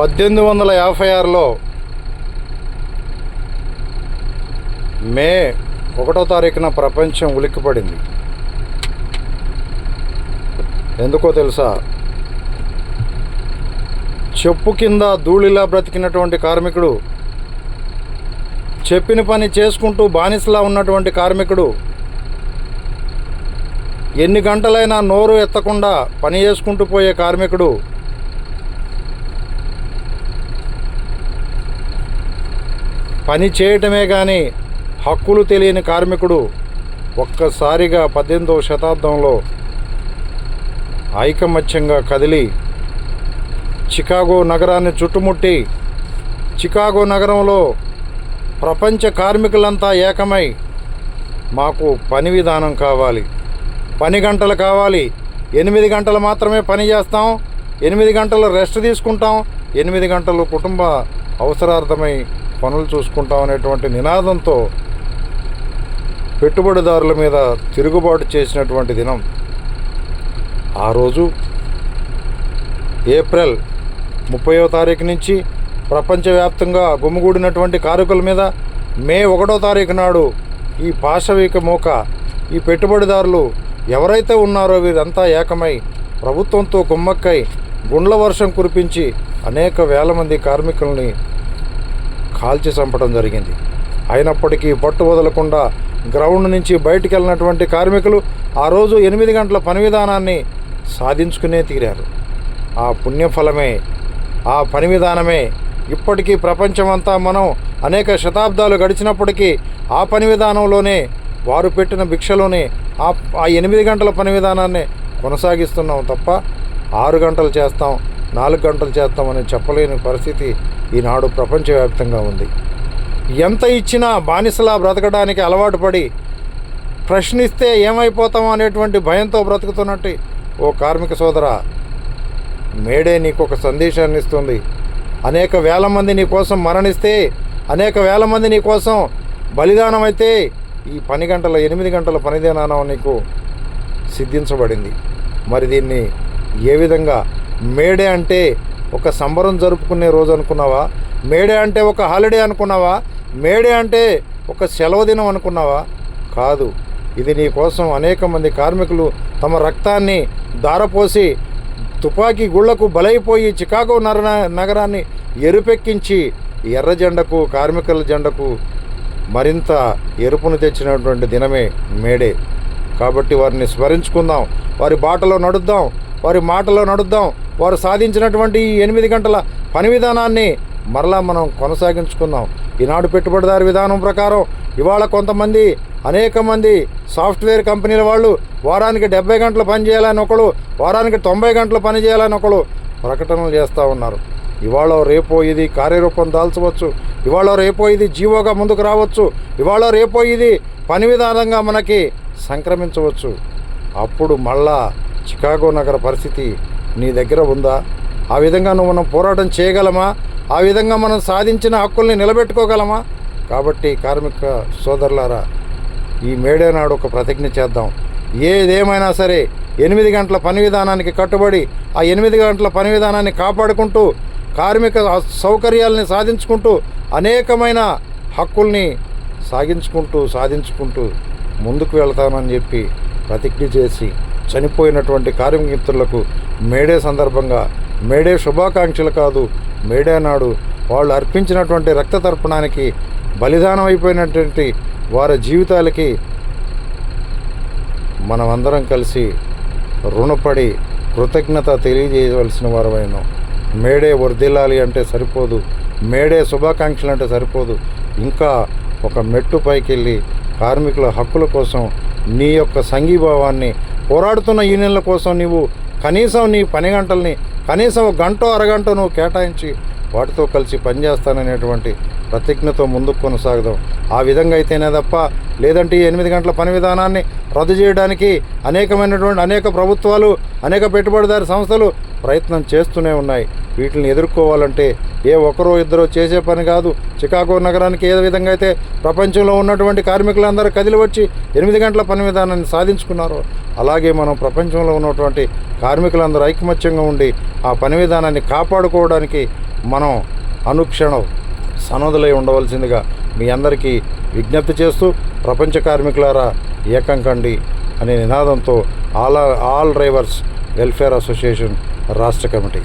పద్దెనిమిది వందల యాభై ఆరులో మే ఒకటో తారీఖున ప్రపంచం ఉలిక్కిపడింది. ఎందుకో తెలుసా? చెప్పు కింద ధూళిలా బ్రతికినటువంటి కార్మికుడు చెప్పిన పని చేసుకుంటూ బానిసలా ఉన్నటువంటి కార్మికుడు ఎన్ని గంటలైనా నోరు ఎత్తకుండా పని చేసుకుంటూ పోయే కార్మికుడు పని చేయటమే కానీ హక్కులు తెలియని కార్మికుడు ఒక్కసారిగా పద్దెనిమిదవ శతాబ్దంలో ఐకమత్యంగా కదిలి చికాగో నగరాన్ని చుట్టుముట్టి చికాగో నగరంలో ప్రపంచ కార్మికులంతా ఏకమై మాకు పని విధానం కావాలి. పని గంటలు కావాలి. ఎనిమిది గంటలు మాత్రమే పని చేస్తాం. ఎనిమిది గంటలు రెస్ట్ తీసుకుంటాం. ఎనిమిది గంటలు కుటుంబ అవసరార్థమై పనులు చూసుకుంటాం అనేటువంటి నినాదంతో పెట్టుబడిదారుల మీద తిరుగుబాటు చేసినటువంటి దినం. ఆ రోజు ఏప్రిల్ ముప్పయో తారీఖు నుంచి ప్రపంచవ్యాప్తంగా గుమిగూడినటువంటి కారకుల మీద మే ఒకటో తారీఖు నాడు ఈ పాశవిక మూక ఈ పెట్టుబడిదారులు ఎవరైతే ఉన్నారో వీరంతా ఏకమై ప్రభుత్వంతో కుమ్మక్కై గుండ్ల వర్షం కురిపించి అనేక వేల మంది కార్మికుల్ని కాల్చి చంపడం జరిగింది. అయినప్పటికీ పట్టు వదలకుండా గ్రౌండ్ నుంచి బయటికి వెళ్ళినటువంటి కార్మికులు ఆ రోజు ఎనిమిది గంటల పని విధానాన్ని సాధించుకునే తీరారు. ఆ పుణ్యఫలమే ఆ పని విధానమే ఇప్పటికీ ప్రపంచమంతా మనం అనేక శతాబ్దాలు గడిచినప్పటికీ ఆ పని విధానంలోనే వారు పెట్టిన భిక్షలోనే ఆ ఆ ఎనిమిది గంటల పని విధానాన్ని కొనసాగిస్తున్నాం తప్ప ఆరు గంటలు చేస్తాం నాలుగు గంటలు చేస్తామని చెప్పలేని పరిస్థితి ఈనాడు ప్రపంచవ్యాప్తంగా ఉంది. ఎంత ఇచ్చినా బానిసలా బ్రతకడానికి అలవాటు పడి ప్రశ్నిస్తే ఏమైపోతాం అనేటువంటి భయంతో బ్రతుకుతున్నట్టు ఓ కార్మిక సోదరా మేడే నీకు ఒక సందేశాన్ని ఇస్తుంది అనేక వేల మంది నీ కోసం మరణిస్తే అనేక వేల మంది నీ కోసం బలిదానం అయితే ఈ పని గంటల ఎనిమిది గంటల పనిదేనానం నీకు సిద్ధించబడింది. మరి దీన్ని ఏ విధంగా మేడే అంటే ఒక సంబరం జరుపుకునే రోజు అనుకున్నావా? మేడే అంటే ఒక హాలిడే అనుకున్నావా? మేడే అంటే ఒక సెలవు దినం అనుకున్నావా? కాదు. ఇది నీ కోసం అనేక మంది కార్మికులు తమ రక్తాన్ని దారపోసి తుపాకీ గుళ్ళకు బలైపోయి చికాగో నర నగరాన్ని ఎరుపెక్కించి ఎర్ర జెండకు కార్మికుల జెండకు మరింత ఎరుపును తెచ్చినటువంటి దినమే మేడే. కాబట్టి వారిని స్మరించుకుందాం. వారి బాటలో నడుద్దాం. వారి మాటలో నడుద్దాం. వారు సాధించినటువంటి ఈ ఎనిమిది గంటల పని విధానాన్ని మరలా మనం కొనసాగించుకుందాం. ఈనాడు పెట్టుబడిదారు విధానం ప్రకారం ఇవాళ కొంతమంది అనేక మంది సాఫ్ట్వేర్ కంపెనీల వాళ్ళు వారానికి డెబ్బై గంటలు పనిచేయాలని ఒకడు వారానికి తొంభై గంటలు పనిచేయాలని ఒకడు ప్రకటనలు చేస్తూ ఉన్నారు. ఇవాళ రేపో ఇది కార్యరూపం దాల్చవచ్చు. ఇవాళ రేపో ఇది జీవోగా ముందుకు రావచ్చు. ఇవాళ రేపో ఇది పని విధానంగా మనకి సంక్రమించవచ్చు. అప్పుడు మళ్ళా చికాగో నగర పరిస్థితి నీ దగ్గర ఉందా? ఆ విధంగా నువ్వు మనం పోరాటం చేయగలమా? ఆ విధంగా మనం సాధించిన హక్కుల్ని నిలబెట్టుకోగలమా? కాబట్టి కార్మిక సోదరులారా ఈ మేడే నాడు ఒక ప్రతిజ్ఞ చేద్దాం. ఏదేమైనా సరే ఎనిమిది గంటల పని విధానానికి కట్టుబడి ఆ ఎనిమిది గంటల పని విధానాన్ని కాపాడుకుంటూ కార్మిక సౌకర్యాలని సాధించుకుంటూ అనేకమైన హక్కుల్ని సాగించుకుంటూ సాధించుకుంటూ ముందుకు వెళ్తానని చెప్పి ప్రతిజ్ఞ చేసి చనిపోయినటువంటి కార్మిక మేడే సందర్భంగా మేడే శుభాకాంక్షలు కాదు మేడే నాడు వాళ్ళు అర్పించినటువంటి రక్త తర్పణానికి బలిదానం అయిపోయినటువంటి వారి జీవితాలకి మనమందరం కలిసి రుణపడి కృతజ్ఞత తెలియజేయవలసిన వారమైనాం మేడే వర్దిల్లాలి అంటే సరిపోదు మేడే శుభాకాంక్షలు అంటే సరిపోదు. ఇంకా ఒక మెట్టు పైకి వెళ్ళి కార్మికుల హక్కుల కోసం నీ యొక్క సంఘీభావాన్ని పోరాడుతున్న యూనియన్ల కోసం నీవు కనీసం నీ పని గంటల్ని కనీసం గంట అరగంట నువ్వు కేటాయించి వాటితో కలిసి పనిచేస్తాననేటువంటి ప్రతిజ్ఞతో ముందుకు కొనసాగుదాం. ఆ విధంగా అయితేనే తప్ప లేదంటే ఈ ఎనిమిది గంటల పని విధానాన్ని రద్దు చేయడానికి అనేకమైనటువంటి అనేక ప్రభుత్వాలు అనేక పెట్టుబడిదారు సంస్థలు ప్రయత్నం చేస్తూనే ఉన్నాయి. వీటిని ఎదుర్కోవాలంటే ఏ ఒకరో ఇద్దరో చేసే పని కాదు. చికాగో నగరానికి ఏ విధంగా అయితే ప్రపంచంలో ఉన్నటువంటి కార్మికులందరూ కదిలి వచ్చి ఎనిమిది గంటల పని విధానాన్ని సాధించుకున్నారో అలాగే మనం ప్రపంచంలో ఉన్నటువంటి కార్మికులందరూ ఐకమత్యంగా ఉండి ఆ పని విధానాన్ని కాపాడుకోవడానికి మనం అనుక్షణం సనదులై ఉండవలసిందిగా మీ అందరికీ విజ్ఞప్తి చేస్తూ ప్రపంచ కార్మికులారా ఏకం కండి అనే నినాదంతో all all drivers welfare association రాష్ట్ర కమిటీ.